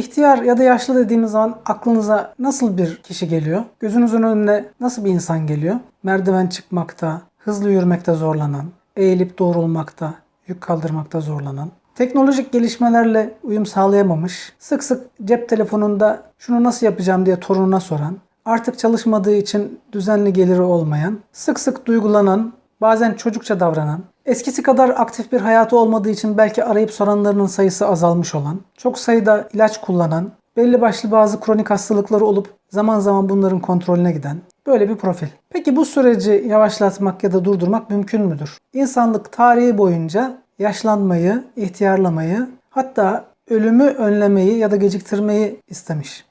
İhtiyar ya da yaşlı dediğimiz zaman aklınıza nasıl bir kişi geliyor? Gözünüzün önüne nasıl bir insan geliyor? Merdiven çıkmakta, hızlı yürümekte zorlanan, eğilip doğrulmakta, yük kaldırmakta zorlanan, teknolojik gelişmelerle uyum sağlayamamış, sık sık cep telefonunda şunu nasıl yapacağım diye torununa soran, artık çalışmadığı için düzenli geliri olmayan, sık sık duygulanan, bazen çocukça davranan, eskisi kadar aktif bir hayatı olmadığı için belki arayıp soranlarının sayısı azalmış olan, çok sayıda ilaç kullanan, belli başlı bazı kronik hastalıkları olup zaman zaman bunların kontrolüne giden böyle bir profil. Peki bu süreci yavaşlatmak ya da durdurmak mümkün müdür? İnsanlık tarihi boyunca yaşlanmayı, ihtiyarlamayı, hatta ölümü önlemeyi ya da geciktirmeyi istemiş.